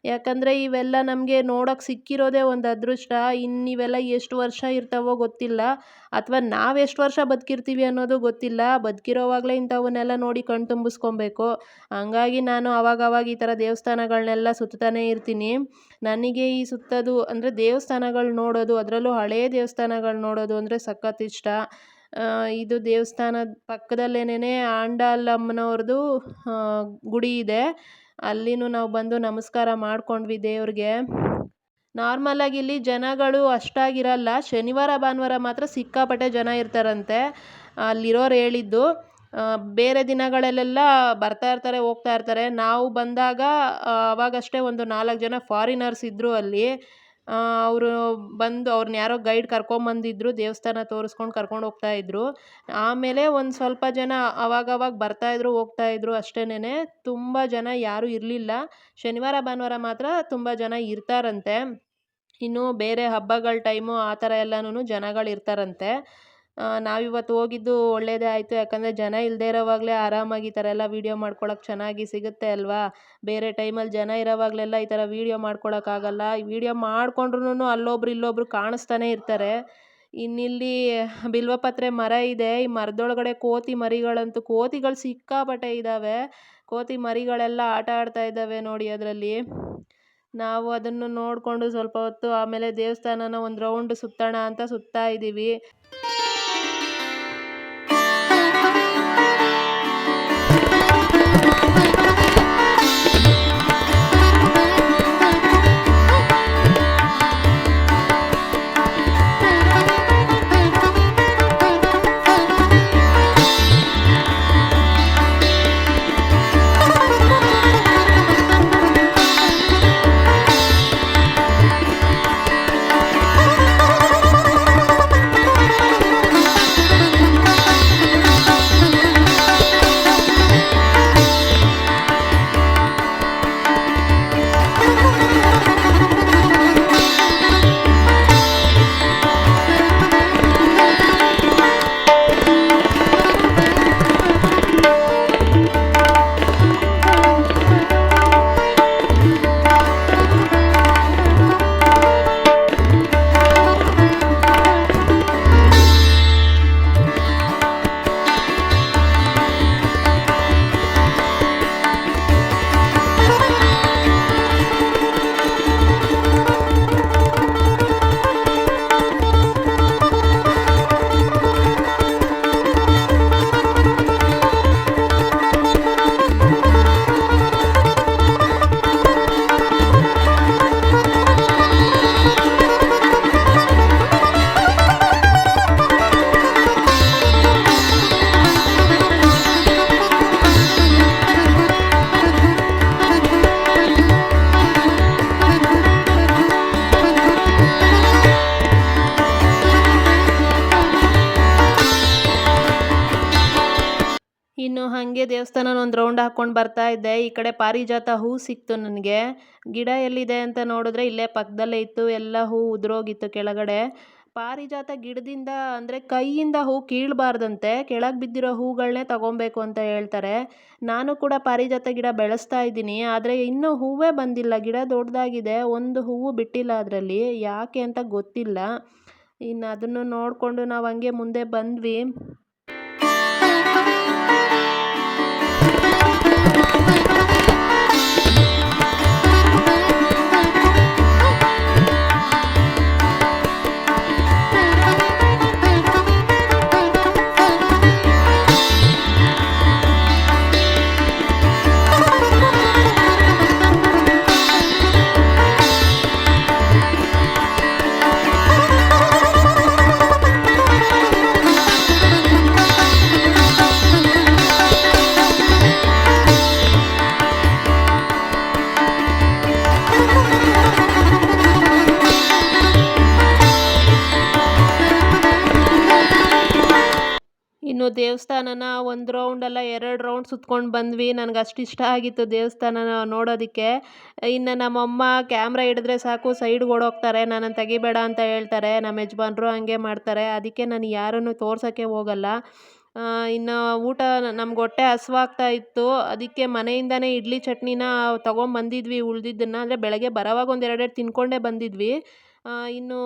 ಯಾಕಂದರೆ ಇವೆಲ್ಲ ನಮಗೆ ನೋಡೋಕೆ ಸಿಕ್ಕಿರೋದೇ ಒಂದು ಅದೃಷ್ಟ. ಇನ್ನು ಇವೆಲ್ಲ ಎಷ್ಟು ವರ್ಷ ಇರ್ತಾವೋ ಗೊತ್ತಿಲ್ಲ. ಅಥವಾ ನಾವು ಎಷ್ಟು ವರ್ಷ ಬದುಕಿರ್ತೀವಿ ಅನ್ನೋದು ಗೊತ್ತಿಲ್ಲ. ಬದುಕಿರೋವಾಗಲೇ ಇಂಥವನ್ನೆಲ್ಲ ನೋಡಿ ಕಣ್ತುಂಬಿಸ್ಕೊಬೇಕು ಹಂಗಾಗಿ ನಾನು ಅವಾಗವಾಗ ಈ ಥರ ದೇವಸ್ಥಾನಗಳನ್ನೆಲ್ಲ ಸುತ್ತಾನೇ ಇರ್ತೀನಿ. ನನಗೆ ಈ ಸುತ್ತೋದು ಅಂದರೆ ದೇವಸ್ಥಾನಗಳು ನೋಡೋದು, ಅದರಲ್ಲೂ ಹಳೆಯ ದೇವಸ್ಥಾನಗಳು ನೋಡೋದು ಅಂದರೆ ಸಖತ್ ಇಷ್ಟ. ಇದು ದೇವಸ್ಥಾನದ ಪಕ್ಕದಲ್ಲೇನೇ ಆಂಡಾಲಮ್ಮನವ್ರದ್ದು ಗುಡಿ ಇದೆ. ಅಲ್ಲಿನೂ ನಾವು ಬಂದು ನಮಸ್ಕಾರ ಮಾಡ್ಕೊಂಡ್ವಿ ದೇವ್ರಿಗೆ. ನಾರ್ಮಲಾಗಿ ಇಲ್ಲಿ ಜನಗಳು ಅಷ್ಟಾಗಿರಲ್ಲ, ಶನಿವಾರ, ಭಾನುವಾರ ಮಾತ್ರ ಸಿಕ್ಕಾಪಟ್ಟೆ ಜನ ಇರ್ತಾರಂತೆ. ಅಲ್ಲಿರೋರು ಹೇಳಿದ್ದು ಬೇರೆ ದಿನಗಳಲ್ಲೆಲ್ಲ ಬರ್ತಾ ಇರ್ತಾರೆ, ಹೋಗ್ತಾ ಇರ್ತಾರೆ. ನಾವು ಬಂದಾಗ ಅವಾಗಷ್ಟೇ ಒಂದು ನಾಲ್ಕು ಜನ ಫಾರಿನರ್ಸ್ ಇದ್ದರು ಅಲ್ಲಿ. ಅವರು ಬಂದು ಅವ್ರನ್ನ ಯಾರೋ ಗೈಡ್ ಕರ್ಕೊಂಬಂದಿದ್ರು, ದೇವಸ್ಥಾನ ತೋರಿಸ್ಕೊಂಡು ಕರ್ಕೊಂಡು ಹೋಗ್ತಾಯಿದ್ರು ಆಮೇಲೆ ಒಂದು ಸ್ವಲ್ಪ ಜನ ಅವಾಗವಾಗ ಬರ್ತಾಯಿದ್ರು ಹೋಗ್ತಾಯಿದ್ರು ಅಷ್ಟೇನೆ ತುಂಬ ಜನ ಯಾರೂ ಇರಲಿಲ್ಲ. ಶನಿವಾರ, ಭಾನುವಾರ ಮಾತ್ರ ತುಂಬ ಜನ ಇರ್ತಾರಂತೆ. ಇನ್ನು ಬೇರೆ ಹಬ್ಬಗಳ ಟೈಮು ಆ ಥರ ಎಲ್ಲನೂ ಜನಗಳು ಇರ್ತಾರಂತೆ. ನಾವಿವತ್ತು ಹೋಗಿದ್ದು ಒಳ್ಳೆಯದೇ ಆಯಿತು. ಯಾಕಂದರೆ ಜನ ಇಲ್ಲದೆ ಇರೋವಾಗಲೇ ಆರಾಮಾಗಿ ಈ ಥರ ಎಲ್ಲ ವೀಡಿಯೋ ಮಾಡ್ಕೊಳಕ್ಕೆ ಚೆನ್ನಾಗಿ ಸಿಗುತ್ತೆ ಅಲ್ವಾ? ಬೇರೆ ಟೈಮಲ್ಲಿ ಜನ ಇರೋವಾಗಲೆಲ್ಲ ಈ ಥರ ವೀಡಿಯೋ ಮಾಡ್ಕೊಳಕ್ಕಾಗಲ್ಲ ವೀಡಿಯೋ ಮಾಡ್ಕೊಂಡ್ರೂ ಅಲ್ಲೊಬ್ರು ಇಲ್ಲೊಬ್ರು ಕಾಣಿಸ್ತಾನೆ ಇರ್ತಾರೆ. ಇನ್ನಿಲ್ಲಿ ಬಿಲ್ವಪತ್ರೆ ಮರ ಇದೆ. ಈ ಮರದೊಳಗಡೆ ಕೋತಿ ಮರಿಗಳಂತೂ, ಕೋತಿಗಳು ಸಿಕ್ಕಾಪಟ್ಟೆ ಇದ್ದಾವೆ ಕೋತಿ ಮರಿಗಳೆಲ್ಲ ಆಟ ಆಡ್ತಾ ಇದ್ದಾವೆ ನೋಡಿ ಅದರಲ್ಲಿ. ನಾವು ಅದನ್ನು ನೋಡಿಕೊಂಡು ಸ್ವಲ್ಪ ಹೊತ್ತು ಆಮೇಲೆ ದೇವಸ್ಥಾನನ ಒಂದು ರೌಂಡ್ ಸುತ್ತೋಣ ಅಂತ ಸುತ್ತಾ ಇದ್ದೀವಿ ಹಾಕ್ಕೊಂಡು ಬರ್ತಾ ಇದ್ದೆ. ಈ ಕಡೆ ಪಾರಿಜಾತ ಹೂ ಸಿಕ್ತು ನನಗೆ. ಗಿಡ ಎಲ್ಲಿದೆ ಅಂತ ನೋಡಿದ್ರೆ ಇಲ್ಲೇ ಪಕ್ಕದಲ್ಲೇ ಇತ್ತು. ಎಲ್ಲ ಹೂ ಉದುರೋಗಿತ್ತು ಕೆಳಗಡೆ. ಪಾರಿಜಾತ ಗಿಡದಿಂದ ಅಂದರೆ ಕೈಯಿಂದ ಹೂ ಕೀಳಬಾರ್ದಂತೆ ಕೆಳಗೆ ಬಿದ್ದಿರೋ ಹೂಗಳನ್ನೇ ತಗೊಬೇಕು ಅಂತ ಹೇಳ್ತಾರೆ. ನಾನು ಕೂಡ ಪಾರಿಜಾತ ಗಿಡ ಬೆಳೆಸ್ತಾ ಇದ್ದೀನಿ. ಆದರೆ ಇನ್ನೂ ಹೂವೇ ಬಂದಿಲ್ಲ. ಗಿಡ ದೊಡ್ಡದಾಗಿದೆ. ಒಂದು ಹೂವು ಬಿಟ್ಟಿಲ್ಲ ಅದರಲ್ಲಿ. ಯಾಕೆ ಅಂತ ಗೊತ್ತಿಲ್ಲ. ಇನ್ನು ಅದನ್ನು ನೋಡಿಕೊಂಡು ನಾವು ಹಂಗೆ ಮುಂದೆ ಬಂದ್ವಿ. ದೇವಸ್ಥಾನನ ಒಂದು ರೌಂಡ್ ಅಲ್ಲ, ಎರಡು ರೌಂಡ್ ಸುತ್ಕೊಂಡು ಬಂದ್ವಿ. ನನಗೆ ಅಷ್ಟು ಇಷ್ಟ ಆಗಿತ್ತು ದೇವಸ್ಥಾನನ ನೋಡೋದಕ್ಕೆ. ಇನ್ನು ನಮ್ಮಮ್ಮ ಕ್ಯಾಮ್ರಾ ಹಿಡಿದ್ರೆ ಸಾಕು ಸೈಡ್ಗೆ ಓಡೋಗ್ತಾರೆ. ನಾನು ತೆಗಿಬೇಡ ಅಂತ ಹೇಳ್ತಾರೆ. ನಮ್ಮ ಯಜಮಾನ್ರು ಹಂಗೆ ಮಾಡ್ತಾರೆ. ಅದಕ್ಕೆ ನಾನು ಯಾರನ್ನು ತೋರ್ಸೋಕ್ಕೆ ಹೋಗಲ್ಲ. ಇನ್ನು ಊಟ ನಮ್ಗೆ ಹೊಟ್ಟೆ ಹಸ್ವಾಗ್ತಾ ಇತ್ತು. ಅದಕ್ಕೆ ಮನೆಯಿಂದನೇ ಇಡ್ಲಿ ಚಟ್ನಿನ ತೊಗೊಂಬಂದಿದ್ವಿ ಉಳಿದಿದ್ದನ್ನು. ಅಂದರೆ ಬೆಳಗ್ಗೆ ಬರೋವಾಗ ಒಂದು ಎರಡೆರಡು ತಿನ್ಕೊಂಡೇ ಬಂದಿದ್ವಿ. ಇನ್ನು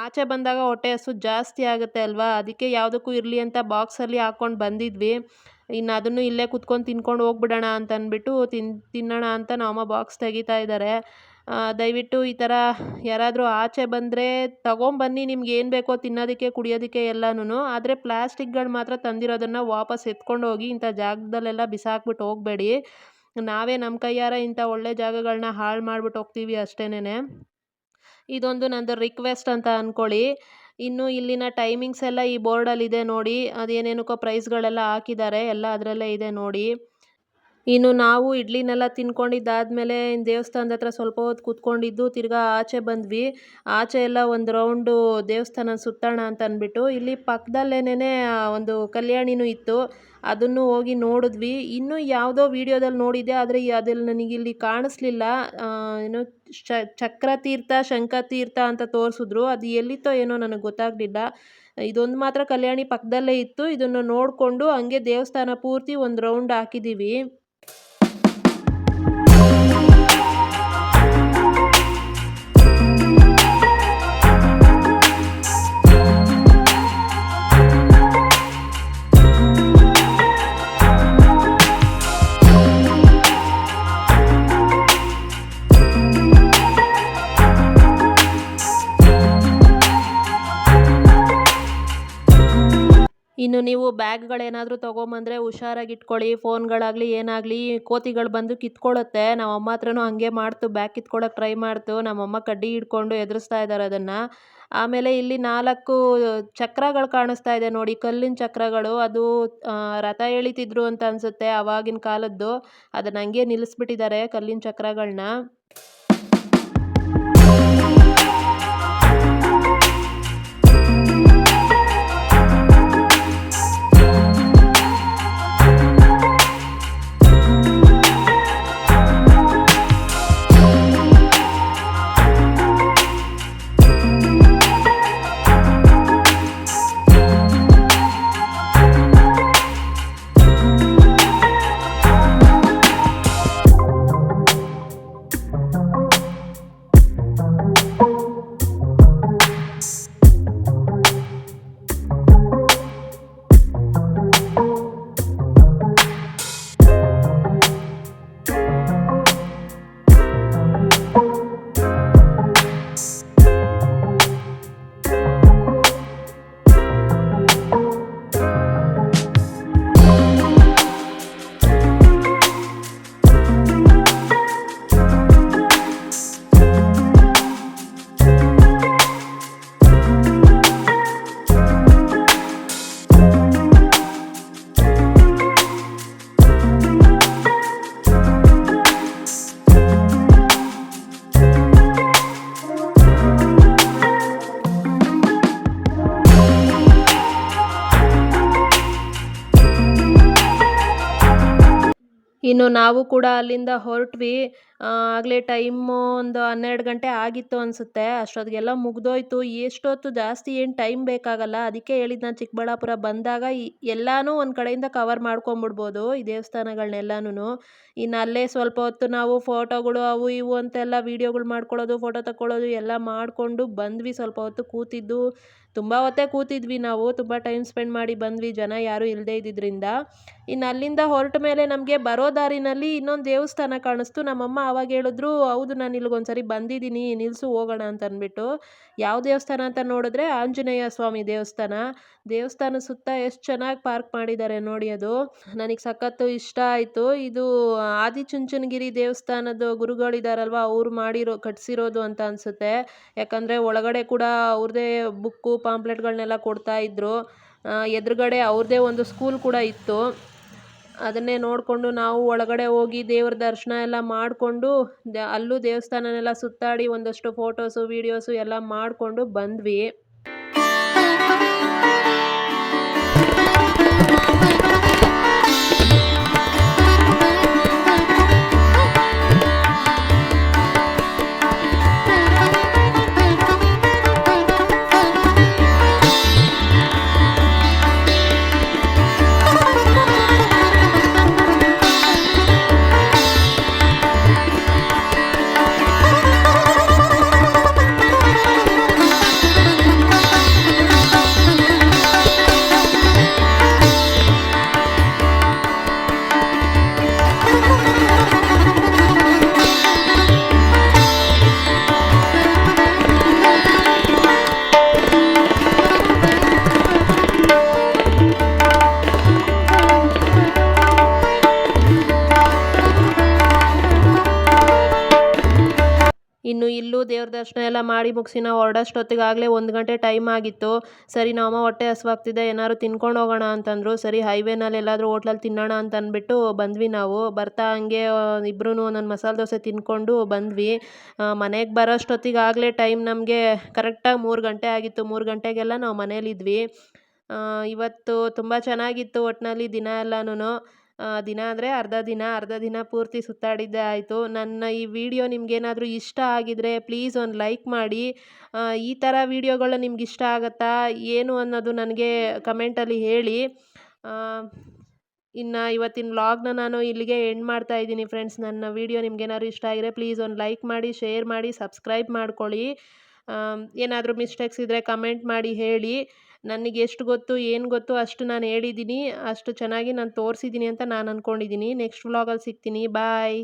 ಆಚೆ ಬಂದಾಗ ಹೊಟ್ಟೆ ಹಸು ಜಾಸ್ತಿ ಆಗುತ್ತೆ ಅಲ್ವಾ? ಅದಕ್ಕೆ ಯಾವುದಕ್ಕೂ ಇರಲಿ ಅಂತ ಬಾಕ್ಸಲ್ಲಿ ಹಾಕ್ಕೊಂಡು ಬಂದಿದ್ವಿ. ಇನ್ನು ಅದನ್ನು ಇಲ್ಲೇ ಕುತ್ಕೊಂಡು ತಿನ್ಕೊಂಡು ಹೋಗ್ಬಿಡೋಣ ಅಂತ ಅಂದ್ಬಿಟ್ಟು ತಿನ್, ತಿನ್ನೋಣ ಅಂತ ನಮ್ಮಮ್ಮ ಬಾಕ್ಸ್ ತೆಗಿತಾ ಇದ್ದಾರೆ. ದಯವಿಟ್ಟು ಈ ಥರ ಯಾರಾದರೂ ಆಚೆ ಬಂದರೆ ತಗೊಂಬನ್ನಿ, ನಿಮ್ಗೆ ಏನು ಬೇಕೋ ತಿನ್ನೋದಕ್ಕೆ, ಕುಡಿಯೋದಕ್ಕೆ ಎಲ್ಲನೂ ಆದರೆ ಪ್ಲಾಸ್ಟಿಕ್ಗಳು ಮಾತ್ರ ತಂದಿರೋದನ್ನು ವಾಪಸ್ ಎತ್ಕೊಂಡು ಹೋಗಿ ಇಂಥ ಜಾಗದಲ್ಲೆಲ್ಲ ಬಿಸಾಕ್ಬಿಟ್ಟು ಹೋಗಬೇಡಿ. ನಾವೇ ನಮ್ಮ ಕೈಯಾರ ಇಂಥ ಒಳ್ಳೆ ಜಾಗಗಳನ್ನ ಹಾಳು ಮಾಡ್ಬಿಟ್ಟು ಹೋಗ್ತೀವಿ ಅಷ್ಟೇನೆ ಇದೊಂದು ನಂದು ರಿಕ್ವೆಸ್ಟ್ ಅಂತ ಅಂದ್ಕೊಳ್ಳಿ ಇನ್ನು ಇಲ್ಲಿನ ಟೈಮಿಂಗ್ಸ್ ಎಲ್ಲ ಈ ಬೋರ್ಡಲ್ಲಿದೆ ನೋಡಿ. ಅದೇನೇನಕ್ಕೋ ಪ್ರೈಸ್ಗಳೆಲ್ಲ ಹಾಕಿದ್ದಾರೆ. ಎಲ್ಲ ಅದರಲ್ಲೇ ಇದೆ ನೋಡಿ. ಇನ್ನು ನಾವು ಇಡ್ಲಿನೆಲ್ಲ ತಿನ್ಕೊಂಡಿದ್ದಾದಮೇಲೆ ದೇವಸ್ಥಾನದ ಹತ್ರ ಸ್ವಲ್ಪ ಹೊತ್ತು ಕೂತ್ಕೊಂಡಿದ್ದು ತಿರ್ಗಾ ಆಚೆ ಬಂದ್ವಿ. ಆಚೆ ಎಲ್ಲ ಒಂದು ರೌಂಡು ದೇವಸ್ಥಾನ ಸುತ್ತೋಣ ಅಂತ ಅಂದ್ಬಿಟ್ಟು ಇಲ್ಲಿ ಪಕ್ಕದಲ್ಲೇನೇ ಒಂದು ಕಲ್ಯಾಣಿನೂ ಇತ್ತು. ಅದನ್ನು ಹೋಗಿ ನೋಡಿದ್ವಿ. ಇನ್ನೂ ಯಾವುದೋ ವಿಡಿಯೋದಲ್ಲಿ ನೋಡಿದ್ದೆ, ಆದರೆ ಅದಲ್ಲಿ ನನಗಿಲ್ಲಿ ಕಾಣಿಸ್ಲಿಲ್ಲ. ಏನು ಚಕ್ರತೀರ್ಥ, ಶಂಕತೀರ್ಥ ಅಂತ ತೋರಿಸಿದ್ರು. ಅದು ಎಲ್ಲಿತ್ತೋ ಏನೋ ನನಗೆ ಗೊತ್ತಾಗಲಿಲ್ಲ. ಇದೊಂದು ಮಾತ್ರ ಕಲ್ಯಾಣಿ ಪಕ್ಕದಲ್ಲೇ ಇತ್ತು. ಇದನ್ನು ನೋಡಿಕೊಂಡು ಹಂಗೆ ದೇವಸ್ಥಾನ ಪೂರ್ತಿ ಒಂದು ರೌಂಡ್ ಹಾಕಿದ್ದೀವಿ ಇನ್ನು ನೀವು ಬ್ಯಾಗ್ಗಳೇನಾದರೂ ತೊಗೊಂಬಂದರೆ ಹುಷಾರಾಗಿ ಇಟ್ಕೊಳ್ಳಿ ಫೋನ್ಗಳಾಗಲಿ, ಏನಾಗಲಿ, ಕೋತಿಗಳು ಬಂದು ಕಿತ್ಕೊಳ್ಳುತ್ತೆ. ನಮ್ಮ ಅಮ್ಮ ಹತ್ರನೂ ಹಾಗೆ ಮಾಡ್ತು, ಬ್ಯಾಗ್ ಕಿತ್ಕೊಳ್ಳೋಕೆ ಟ್ರೈ ಮಾಡ್ತು. ನಮ್ಮಮ್ಮ ಕಡ್ಡಿ ಹಿಡ್ಕೊಂಡು ಎದುರಿಸ್ತಾ ಇದ್ದಾರೆ ಅದನ್ನು. ಆಮೇಲೆ ಇಲ್ಲಿ ನಾಲ್ಕು ಚಕ್ರಗಳು ಕಾಣಿಸ್ತಾ ಇದೆ ನೋಡಿ, ಕಲ್ಲಿನ ಚಕ್ರಗಳು. ಅದು ರಥ ಎಳಿತಿದ್ರು ಅಂತ ಅನಿಸುತ್ತೆ ಆವಾಗಿನ ಕಾಲದ್ದು. ಅದನ್ನ ಹಂಗೆ ನಿಲ್ಲಿಸ್ಬಿಟ್ಟಿದ್ದಾರೆ ಕಲ್ಲಿನ ಚಕ್ರಗಳನ್ನ ಇನ್ನು ನಾವು ಕೂಡ ಅಲ್ಲಿಂದ ಹೊರಟ್ವಿ. ಆಗಲೇ ಟೈಮು ಒಂದು ಹನ್ನೆರಡು ಗಂಟೆ ಆಗಿತ್ತು ಅನಿಸುತ್ತೆ. ಅಷ್ಟೊತ್ತಿಗೆಲ್ಲ ಮುಗಿದೋಯ್ತು. ಎಷ್ಟೊತ್ತು ಜಾಸ್ತಿ ಏನು ಟೈಮ್ ಬೇಕಾಗಲ್ಲ. ಅದಕ್ಕೆ ಹೇಳಿದ್ದು ನಾನು ಚಿಕ್ಕಬಳ್ಳಾಪುರ ಬಂದಾಗ ಎಲ್ಲನೂ ಒಂದು ಕಡೆಯಿಂದ ಕವರ್ ಮಾಡ್ಕೊಂಬಿಡ್ಬೋದು ಈ ದೇವಸ್ಥಾನಗಳನ್ನೆಲ್ಲನೂ ಇನ್ನು ಅಲ್ಲೇ ಸ್ವಲ್ಪ ಹೊತ್ತು ನಾವು ಫೋಟೋಗಳು ಅವು ಇವು ಅಂತೆಲ್ಲ ವೀಡಿಯೋಗಳು ಮಾಡ್ಕೊಳ್ಳೋದು, ಫೋಟೋ ತಗೊಳ್ಳೋದು ಎಲ್ಲ ಮಾಡಿಕೊಂಡು ಬಂದ್ವಿ. ಸ್ವಲ್ಪ ಹೊತ್ತು ಕೂತಿದ್ದು. ತುಂಬ ಹೊತ್ತೇ ಕೂತಿದ್ವಿ ನಾವು. ತುಂಬ ಟೈಮ್ ಸ್ಪೆಂಡ್ ಮಾಡಿ ಬಂದ್ವಿ. ಜನ ಯಾರೂ ಇಲ್ಲದೇ ಇದ್ದಿದ್ದರಿಂದ ಇನ್ನು ಅಲ್ಲಿಂದ ಹೊರಟ ಮೇಲೆ ನಮಗೆ ಬರೋ ದಾರಿನಲ್ಲಿ ಇನ್ನೊಂದು ದೇವಸ್ಥಾನ ಕಾಣಿಸ್ತು. ನಮ್ಮಮ್ಮ ಆವಾಗ ಹೇಳಿದ್ರು, ಹೌದು ನಾನು ಇಲ್ಲಿಗೊಂದ್ಸರಿ ಬಂದಿದ್ದೀನಿ ನಿಲ್ಲಿಸು ಹೋಗೋಣ ಅಂತ ಅಂದ್ಬಿಟ್ಟು, ಯಾವ ದೇವಸ್ಥಾನ ಅಂತ ನೋಡಿದ್ರೆ ಆಂಜನೇಯ ಸ್ವಾಮಿ ದೇವಸ್ಥಾನ. ದೇವಸ್ಥಾನ ಸುತ್ತ ಎಷ್ಟು ಚೆನ್ನಾಗಿ ಪಾರ್ಕ್ ಮಾಡಿದ್ದಾರೆ ನೋಡಿ ಅದು. ನನಗೆ ಸಖತ್ತು ಇಷ್ಟ ಆಯಿತು. ಇದು ಆದಿಚುಂಚನಗಿರಿ ದೇವಸ್ಥಾನದ ಗುರುಗಳಿದಾರಲ್ವ ಅವ್ರು ಮಾಡಿರೋ, ಕಟ್ಸಿರೋದು ಅಂತ ಅನಿಸುತ್ತೆ. ಯಾಕಂದರೆ ಒಳಗಡೆ ಕೂಡ ಅವ್ರದ್ದೇ ಬುಕ್ಕು ಪಾಂಪ್ಲೆಟ್ಗಳನ್ನೆಲ್ಲ ಕೊಡ್ತಾ ಇದ್ರು. ಎದುರುಗಡೆ ಅವ್ರದ್ದೇ ಒಂದು ಸ್ಕೂಲ್ ಕೂಡ ಇತ್ತು. ಅದನ್ನೇ ನೋಡಿಕೊಂಡು ನಾವು ಒಳಗಡೆ ಹೋಗಿ ದೇವ್ರ ದರ್ಶನ ಎಲ್ಲ ಮಾಡಿಕೊಂಡು ಅಲ್ಲೂ ದೇವಸ್ಥಾನನೆಲ್ಲ ಸುತ್ತಾಡಿ ಒಂದಷ್ಟು ಫೋಟೋಸು ವೀಡಿಯೋಸು ಎಲ್ಲ ಮಾಡಿಕೊಂಡು ಬಂದ್ವಿ. ಮಾಡಿ ಮುಗಿಸಿ ನಾವು ಹೊರಡೋಷ್ಟೊತ್ತಿಗಾಗಲೇ ಒಂದು ಗಂಟೆ ಟೈಮ್ ಆಗಿತ್ತು. ಸರಿ ನಮ್ಮ ಹೊಟ್ಟೆ ಹಸುವಾಗ್ತಿದೆ, ಏನಾದ್ರು ತಿನ್ಕೊಂಡು ಹೋಗೋಣ ಅಂತಂದರು. ಸರಿ, ಹೈವೇನಲ್ಲಿ ಎಲ್ಲಾದರೂ ಹೋಟ್ಲಲ್ಲಿ ತಿನ್ನೋಣ ಅಂತ ಅಂದ್ಬಿಟ್ಟು ಬಂದ್ವಿ ನಾವು. ಬರ್ತಾ ಹಂಗೆ ಇಬ್ಬರೂ ಒಂದೊಂದು ಮಸಾಲೆ ದೋಸೆ ತಿನ್ಕೊಂಡು ಬಂದ್ವಿ. ಮನೆಗೆ ಬರೋಷ್ಟೊತ್ತಿಗಾಗಲೇ ಟೈಮ್ ನಮಗೆ ಕರೆಕ್ಟಾಗಿ ಮೂರು ಗಂಟೆ ಆಗಿತ್ತು. ಮೂರು ಗಂಟೆಗೆಲ್ಲ ನಾವು ಮನೇಲಿದ್ವಿ. ಇವತ್ತು ತುಂಬ ಚೆನ್ನಾಗಿತ್ತು ಒಟ್ಟಿನಲ್ಲಿ ದಿನ ಎಲ್ಲನೂ ದಿನ ಅಂದರೆ ಅರ್ಧ ದಿನ ಅರ್ಧ ದಿನ ಪೂರ್ತಿ ಸುತ್ತಾಡಿದ್ದೇ ಆಯಿತು. ನನ್ನ ಈ ವಿಡಿಯೋ ನಿಮ್ಗೇನಾದರೂ ಇಷ್ಟ ಆಗಿದರೆ ಪ್ಲೀಸ್ ಒಂದು ಲೈಕ್ ಮಾಡಿ. ಈ ಥರ ವೀಡಿಯೋಗಳು ನಿಮ್ಗೆ ಇಷ್ಟ ಆಗುತ್ತಾ, ಏನು ಅನ್ನೋದು ನನಗೆ ಕಮೆಂಟಲ್ಲಿ ಹೇಳಿ. ಇನ್ನು ಇವತ್ತಿನ ವ್ಲಾಗ್ನ ನಾನು ಇಲ್ಲಿಗೆ ಎಂಡ್ ಮಾಡ್ತಾ ಇದ್ದೀನಿ ಫ್ರೆಂಡ್ಸ್ ನನ್ನ ವೀಡಿಯೋ ನಿಮ್ಗೇನಾದ್ರು ಇಷ್ಟ ಆಗಿದ್ರೆ ಪ್ಲೀಸ್ ಒಂದು ಲೈಕ್ ಮಾಡಿ, ಶೇರ್ ಮಾಡಿ ಸಬ್ಸ್ಕ್ರೈಬ್ ಮಾಡ್ಕೊಳ್ಳಿ. ಏನಾದರೂ ಮಿಸ್ಟೇಕ್ಸ್ ಇದ್ದರೆ ಕಮೆಂಟ್ ಮಾಡಿ, ಹೇಳಿ. ನನಗೆ ಎಷ್ಟು ಗೊತ್ತು, ಏನು ಗೊತ್ತು ಅಷ್ಟು ನಾನು ಹೇಳಿದ್ದೀನಿ, ಅಷ್ಟು ಚೆನ್ನಾಗಿ ನಾನು ತೋರಿಸಿದ್ದೀನಿ ಅಂತ ನಾನು ಅಂದ್ಕೊಂಡಿದ್ದೀನಿ ನೆಕ್ಸ್ಟ್ ವ್ಲಾಗಲ್ಲಿ ಸಿಗ್ತೀನಿ. ಬಾಯ್